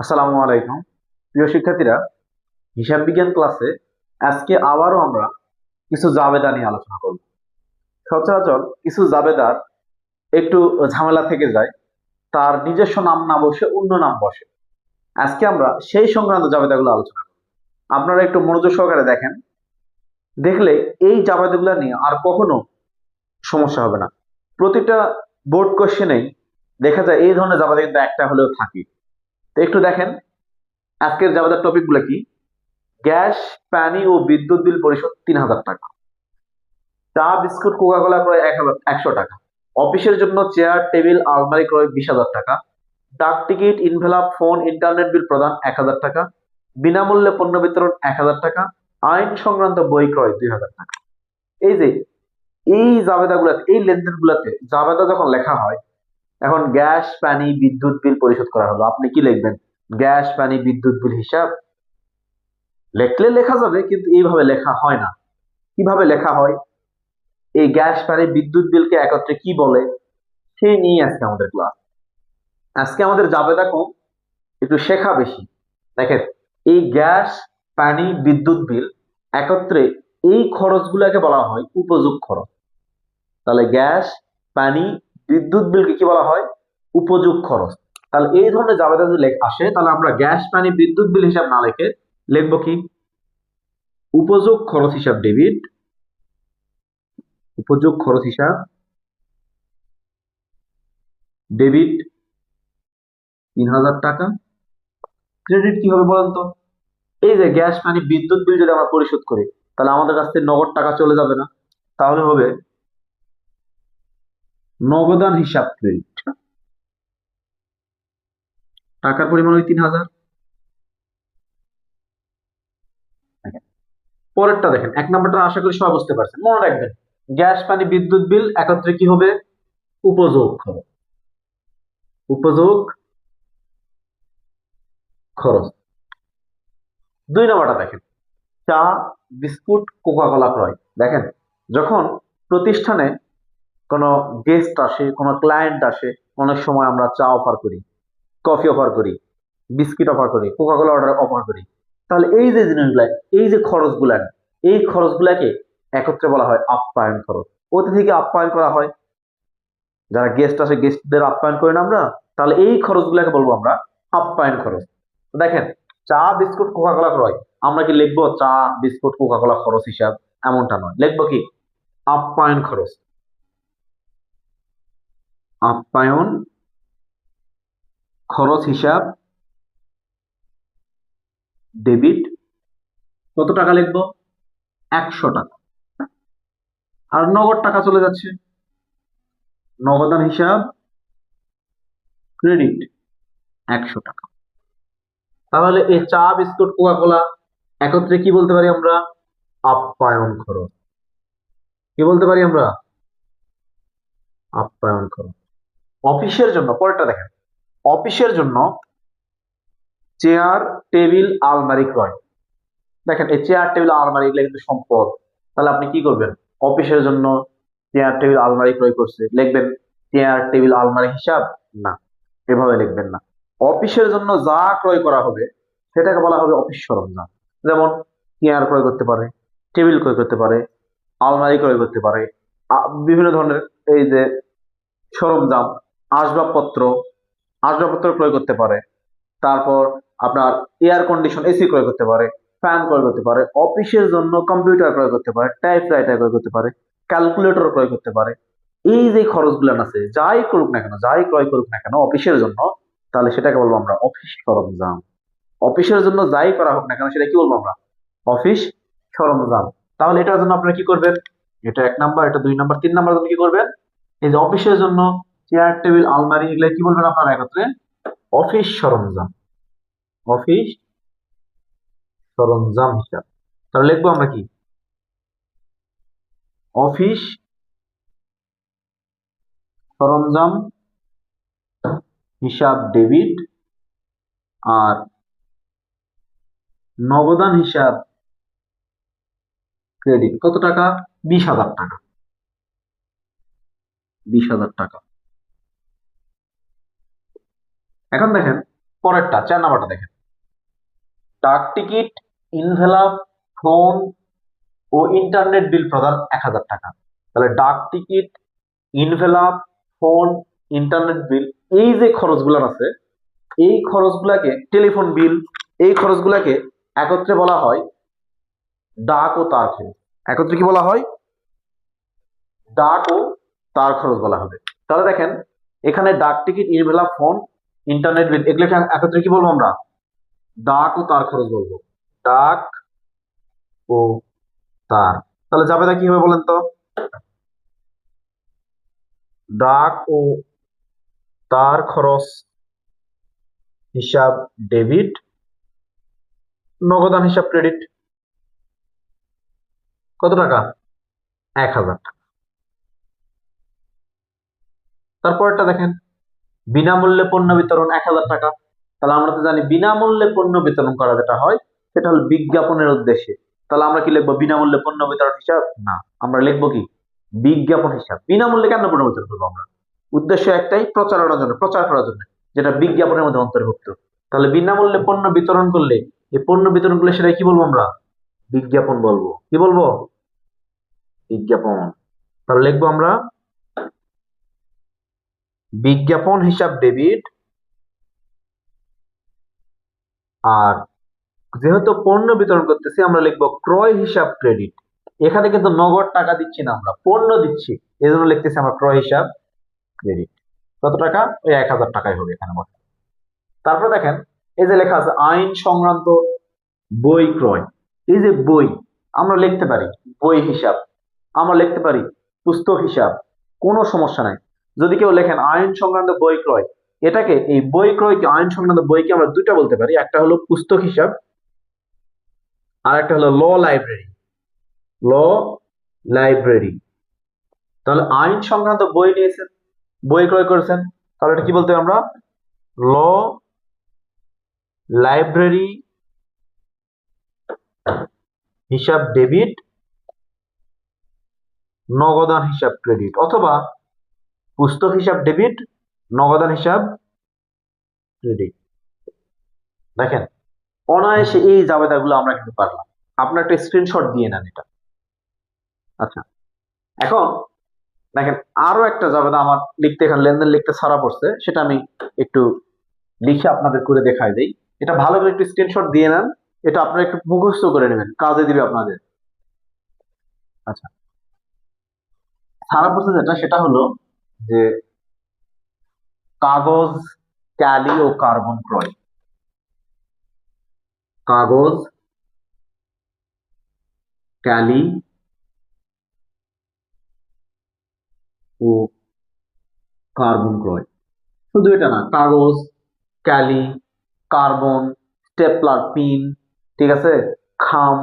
আসসালামু আলাইকুম। প্রিয় শিক্ষার্থীরা, হিসাব বিজ্ঞান ক্লাসে আজকে আবারও আমরা কিছু জাবেদা নিয়ে আলোচনা করব। সচরাচর কিছু জাবেদার একটু ঝামেলা থেকে যায়, তার নিজস্ব নাম না বসে অন্য নাম বসে। আজকে আমরা সেই সংক্রান্ত জাবেদাগুলো আলোচনা করব। আপনারা একটু মনোযোগ সহকারে দেখেন। দেখলে এই জাবেদাগুলো নিয়ে আর কখনো সমস্যা হবে না। প্রতিটা বোর্ড কোশ্চেনেই দেখা যায় এই ধরনের জাবেদা কিন্তু একটা হলেও থাকে। তো একটু দেখেন, আজকের জাবেদার টপিকগুলো কি? গ্যাস, পানি ও বিদ্যুৎ বিল পরিশোধ তিন হাজার টাকা। চা, বিস্কুট কোকা কোলা ক্রয় এক হাজার, একশো টাকা। অফিসের জন্য চেয়ার, টেবিল, আলমারি ক্রয় বিশ হাজার টাকা। ডাক ticket, envelope, phone, internet bill প্রদান এক হাজার টাকা। বিনামূল্যে পণ্য বিতরণ এক হাজার টাকা। আইন সংক্রান্ত বই ক্রয় দুই হাজার টাকা। এই যে, এই জাবেদাগুলাতে, এই লেনদেনগুলোতে জাবেদা যখন লেখা হয় এখন গ্যাস, পানি, বিদ্যুৎ বিল পরিশোধ করা হলো। আপনি কি লিখবেন? গ্যাস, পানি, বিদ্যুৎ বিল হিসাব? লেখলে লেখা যাবে, কিন্তু এইভাবে লেখা হয় না। কীভাবে লেখা হয়? এই গ্যাস, পানি, বিদ্যুৎ বিলকে একত্রে কি বলে? সেই নিয়ে আজকে আমাদের ক্লাস আজকে আমাদের জাবেদা কম, একটু শেখা বেশি। দেখেন, এই গ্যাস, পানি, বিদ্যুৎ বিল একত্রে এই খরচগুলোকে বলা হয় উপযোগ খরচ। তাহলে গ্যাস, পানি বিদ্যুৎ বিলকে কি বলা হয়? উপযোগ খরচ। তাহলে এই ধরনের জাবেদা যদি আসে, তাহলে আমরা গ্যাস, পানি, বিদ্যুৎ বিল হিসাব না লিখে লিখব কি? উপযোগ খরচ হিসাব ডেবিট। উপযোগ খরচ হিসাব ডেবিট তিন হাজার টাকা। ক্রেডিট কি হবে বলেন তো? এই যে গ্যাস, পানি, বিদ্যুৎ বিল যদি আমরা পরিশোধ করি, তাহলে আমাদের কাছ থেকে নগদ টাকা চলে যাবে না। তাহলে হবে নগদান হিসাব ক্রেডিট টাকার পরিমাণ ওই তিন হাজার। পরেরটা দেখেন, এক নম্বরটা আশা করি সবাই বুঝতে পারছেন। মনে রাখবেন, গ্যাস, পানি, বিদ্যুৎ বিল একত্রে কি হবে? উপযোগ খরচ। উপযোগ খরচ। দুই নম্বরটা দেখেন, চা, বিস্কুট কোকা কোলা ক্রয়। দেখেন, যখন প্রতিষ্ঠানে কোনো গেস্ট আসে, কোনো ক্লায়েন্ট আসে, অনেক সময় আমরা চা অফার করি কফি অফার করি বিস্কিট অফার করি কোকা কোলা অর্ডার অফার করি। তাহলে এই যে জিনিসগুলা, এই যে খরচগুলা, এই খরচগুলাকে একত্রে বলা হয় আপ্যায়ন খরচ। অতিথিকে আপ্যায়ন করা হয়। যারা গেস্ট আসে গেস্টদের আপ্যায়ন করি না আমরা, তাহলে এই খরচগুলাকে বলব আমরা আপ্যায়ন খরচ। দেখেন, চা, বিস্কুট কোকা কোলা ক্রয়। আমরা কি লিখব? চা, বিস্কুট কোকা কোলা খরচ হিসাব এমনটা নয়। লিখব কি? আপ্যায়ন খরচ। আপ্যায়ন, খরচ হিসাব ডেবিট কত টাকা লিখব? একশো টাকা। আর নগদ টাকা চলে যাচ্ছে। নগদান হিসাব ক্রেডিট একশো টাকা। তাহলে এই চা, বিস্কুট কোকা কোলা একত্রে কি বলতে পারি আমরা? আপ্যায়ন খরচ। কি বলতে পারি আমরা? আপ্যায়ন খরচ। অফিসের জন্য, পরেরটা দেখেন। অফিসের জন্য চেয়ার টেবিল আলমারি ক্রয় দেখেন, এই চেয়ার টেবিল আলমারি এগুলো কিন্তু সম্পদ। তাহলে আপনি কি করবেন? অফিসের জন্য চেয়ার টেবিল আলমারি ক্রয় করছে। লিখবেন চেয়ার টেবিল আলমারি হিসাব না। এভাবে লিখবেন না। অফিসের জন্য যা ক্রয় করা হবে, সেটাকে বলা হবে অফিস সরঞ্জাম। যেমন চেয়ার ক্রয় করতে পারে টেবিল ক্রয় করতে পারে, আলমারি ক্রয় করতে পারে বিভিন্ন ধরনের এই যে সরঞ্জাম আসবাবপত্র আসবাবপত্র ক্রয় করতে পারে। তারপর আপনার এয়ার কন্ডিশন এসি ক্রয় করতে পারে ফ্যান ক্রয় করতে পারে, অফিসের জন্য কম্পিউটার ক্রয় করতে পারে টাইপ রাইটার ক্রয় করতে পারে ক্যালকুলেটর ক্রয় করতে পারে। এই যে খরচগুলো আছে, যাই করুক না কেন, যাই ক্রয় করুক না কেন, অফিসের জন্য, তাহলে সেটাকে বলব আমরা অফিস সরঞ্জাম। অফিসের জন্য যাই করা হোক না কেন, সেটা কি বলব আমরা? অফিস সরঞ্জাম। তাহলে এটার জন্য আপনারা কি করবেন? এটা এক নাম্বার, এটা দুই নাম্বার, তিন নাম্বার জন্য কি করবেন? এই যে অফিসের জন্য চেয়ার টেবিল আলমারি এগুলো কি বলবেন আপনারা একত্রে? অফিস সরঞ্জাম। অফিস সরঞ্জাম হিসাব। তাহলে লিখব আমরা কি? অফিস সরঞ্জাম হিসাব ডেবিট আর নগদান হিসাব ক্রেডিট কত টাকা? বিশ হাজার টাকা। বিশ হাজার টাকা। এখন দেখেন, পরেরটা, চার নাম্বারটা দেখেন। ডাক টিকিট ইনভেলাপ ফোন ও ইন্টারনেট বিল প্রদান এক হাজার টাকা। তাহলে ডাক ticket envelope phone internet bill এই যে খরচগুলো আছে, এই খরচগুলাকে টেলিফোন বিল এই খরচগুলাকে একত্রে বলা হয় ডাক ও তার খরচ। একত্রে কি বলা হয়? ডাক ও তার খরচ বলা হবে। তাহলে দেখেন, এখানে ডাক ticket envelope phone internet bill এগুলোকে একত্রে কি বলব আমরা? ডাক ও তার খরচ বলব। ডাক ও তার। তাহলে যাবে কি হবে বলেন তো? ডাক ও তার খরচ হিসাব ডেবিট, নগদান হিসাব ক্রেডিট। কত টাকা? এক হাজার টাকা। তারপরটা দেখেন। বিনামূল্যে পণ্য বিতরণ এক হাজার টাকা। তাহলে আমরা তো জানি বিনামূল্যে পণ্য বিতরণ করা যেটা হয়, সেটা হলো বিজ্ঞাপনের উদ্দেশ্যে। তাহলে আমরা কি লিখব বিনামূল্যে পণ্য বিতরণ হিসাব? না। আমরা লিখব কি? বিজ্ঞাপন হিসাব। বিনামূল্যে কেন পণ্য বিতরণ করব আমরা? উদ্দেশ্য একটাই, প্রচারণার জন্য, প্রচার করার জন্য, যেটা বিজ্ঞাপনের মধ্যে অন্তর্ভুক্ত। তাহলে বিনামূল্যে পণ্য বিতরণ করলে, এই পণ্য বিতরণ করলে সেটা কি বলব আমরা? বিজ্ঞাপন বলব। কি বলব? বিজ্ঞাপন। তাহলে লিখব আমরা বিজ্ঞাপন হিসাব ডেবিট আর যেহেতু পণ্য বিতরণ করতেছি, আমরা লিখব ক্রয় হিসাব ক্রেডিট। এখানে কিন্তু নগদ টাকা দিচ্ছি না আমরা, পণ্য দিচ্ছি। এই জন্য লিখতেছি আমরা ক্রয় হিসাব ক্রেডিট। কত টাকা? ওই এক হাজার টাকাই হবে এখানে বলে তারপর দেখেন, এই যে লেখা আছে, আইন সংক্রান্ত বই ক্রয়। এই যে বই, আমরা লিখতে পারি বই হিসাব, আমরা লিখতে পারি পুস্তক হিসাব, কোনো সমস্যা নাই। যদি কেউ লেখেন আইন সংক্রান্ত বই ক্রয়, এটাকে এই বই ক্রয়কে আইন সংক্রান্ত বইকে আমরা দুটা বলতে পারি, একটা হলো পুস্তক হিসাব, আর একটা হলো ল লাইব্রেরি। ল লাইব্রেরি। তাহলে আইন সংক্রান্ত বই নিয়েছেন, বই ক্রয় করেছেন, তাহলে এটা কি বলতে আমরা? ল লাইব্রেরি হিসাব ডেবিট, নগদান হিসাব ক্রেডিট, অথবা পুস্তক হিসাব ডেবিট নগদান হিসাব ক্রেডিট দেখেন, অনায়াসে এই জাবেদাগুলো আমরা কিন্তু পারলাম। আপনার একটা স্ক্রিনশট দিয়ে নেন এটা। আচ্ছা এখন দেখেন, আরও একটা জাবেদা আমার লিখতে, এখানে লেনদেন লিখতে ছাড়া পড়ছে, সেটা আমি একটু লিখে আপনাদের করে দেখাই দেই। এটা ভালো করে একটু স্ক্রিনশট দিয়ে নেন, এটা আপনারা একটু মুখস্থ করে নেবেন, কাজে দিবে আপনাদের। আচ্ছা ছাড়া পড়ছে যেটা, সেটা হলো যে কাগজ, ক্যালি ও কার্বন ক্রয়। কাগজ, ক্যালি ও কার্বন ক্রয়। শুধু এটা না, কাগজ, ক্যালি, কার্বন, স্টেপলার পিন, ঠিক আছে? খাম,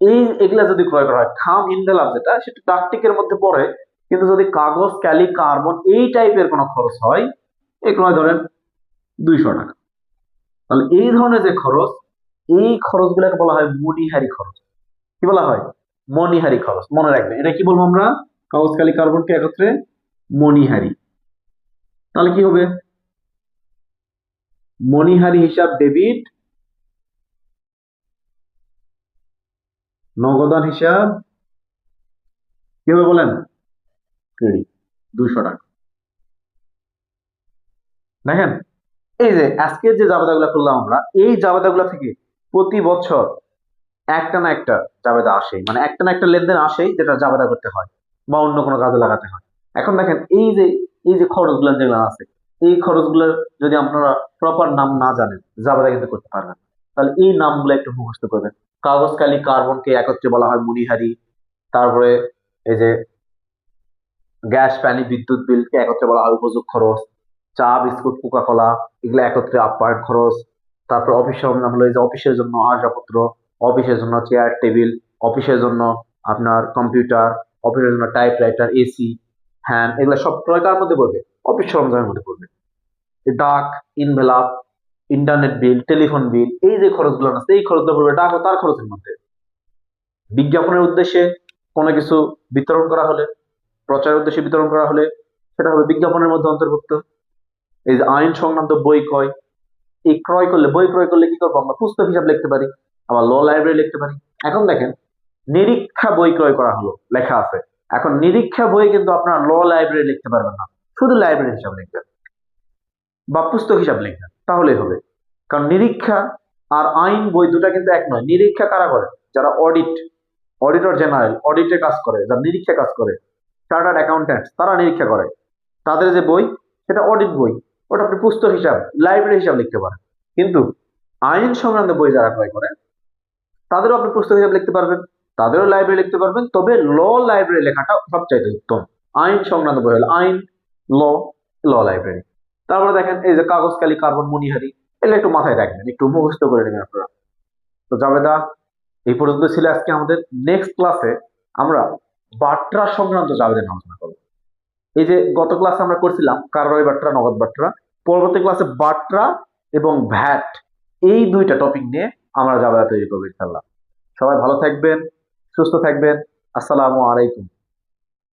এই এগুলা যদি ক্রয় করা হয়, খাম ইনভেলাপ যেটা, সেটা ডাকটিকের মধ্যে পড়ে কিন্তু যদি কাগজ, ক্যালি, কার্বন এই টাইপের কোনো খরচ হয় ক্রয় ধরেন দুইশো টাকা। তাহলে এই ধরনের যে খরচ, এই খরচগুলোকে বলা হয় মনিহারি খরচ। কি বলা হয়? মনিহারি খরচ। মনে রাখবেন, এটা কি বলব আমরা? কাগজ কালি কার্বনকে একত্রে মনিহারি। তাহলে কি হবে? মনিহারি হিসাব ডেবিট, নগদান হিসাব, কি হবে বলেন? দুইশো টাকা। দেখেন, এই যে যে জাবেদাগুলো আমরা, এই জাবেদাগুলো থেকে প্রতি বছর একটা না একটা জাবেদা আসে মানে একটা না একটা লেনদেন যেটা জাবেদা করতে হয় বা অন্য কোনো কাজে লাগাতে হয়। এখন দেখেন, এই যে এই যে খরচগুলো যেগুলো আছে, এই খরচগুলোর যদি আপনারা প্রপার নাম না জানেন, জাবেদা কিন্তু করতে পারবেন তাহলে এই নামগুলো একটু মুখস্থ করবেন। কাগজ কালি কার্বনকে একত্রে বলা হয় মনিহারি, তারপরে এই যে গ্যাস, পানি, বিদ্যুৎ বিলকে একত্রে বলা হয় উপযোগ খরচ। চা, বিস্কুট কোকা কোলা এগুলো একত্রে আপ্যায়ন খরচ। তারপর অফিস সরঞ্জাম হলো যে অফিসের জন্য আসবাবপত্র অফিসের জন্য চেয়ার টেবিল অফিসের জন্য আপনার কম্পিউটার অফিসের জন্য টাইপ রাইটার এসি ফ্যান এগুলো সব ক্রয়কার মধ্যে পড়বে। অফিস সরঞ্জামের মধ্যে পড়বে। ডাক envelope internet bill telephone bill এই যে খরচগুলো আছে এই খরচগুলো পড়বে ডাক ও তার খরচের মধ্যে। বিজ্ঞাপনের উদ্দেশ্যে কোনো কিছু বিতরণ করা হলে প্রচারের উদ্দেশ্যে বিতরণ করা হলে সেটা হবে বিজ্ঞাপনের মধ্যে অন্তর্ভুক্ত। এই যে আইন সংক্রান্ত বই ক্রয়, এই ক্রয় করলে, বই ক্রয় করলে কি করব আমরা? পুস্তক হিসাব লিখতে পারি, আবার ল লাইব্রেরি লিখতে পারি। এখন দেখেন, নিরীক্ষা বই ক্রয় করা হলো, লেখা আছে। এখন নিরীক্ষা বই কিন্তু আপনার ল লাইব্রেরি লিখতে পারবেন না। শুধু লাইব্রেরি হিসাব লিখবেন বা পুস্তক হিসাব লিখবেন, তাহলেই হবে। কারণ নিরীক্ষা আর আইন বই দুটা কিন্তু এক নয়। নিরীক্ষা কারা করে? যারা অডিট অডিটর জেনারেল অডিটে কাজ করে, যারা নিরীক্ষা কাজ করে চার্টার্ড অ্যাকাউন্ট্যান্ট তারা নিরীক্ষা করে। তাদের যে বই, সেটা অডিট বই, ওটা আপনি পুস্তক হিসাব লাইব্রেরি হিসাব লিখতে পারেন। কিন্তু আইন সংক্রান্ত বই যারা ক্রয় করে তাদেরও আপনি পুস্তক হিসাব লিখতে পারবেন, তাদেরও লাইব্রেরি লিখতে পারবেন, তবে ল লাইব্রেরি লেখাটা সবচাইতে উত্তম। আইন সংক্রান্ত বই হলো আইন ল ল লাইব্রেরি তারপরে দেখেন, এই যে কাগজ কালি কার্বন মনিহারি এগুলো একটু মাথায় রাখবেন, একটু মুখস্থ করে নেবেন আপনারা। তো জাবেদা এই পর্যন্ত ছিল আজকে আমাদের। নেক্সট ক্লাসে আমরা বাট্রা সংক্রান্ত জাবেদা আলোচনা করব। এই যে গত ক্লাসে আমরা করছিলাম কারবারি বাট্রা নগদ বাট্রা, পরবর্তী ক্লাসে বাট্রা এবং ভ্যাট, এই দুইটা টপিক নিয়ে আমরা জাবেদা তৈরি করব ইনশাল্লাহ সবাই ভালো থাকবেন, সুস্থ থাকবেন, আসসালামু আলাইকুম।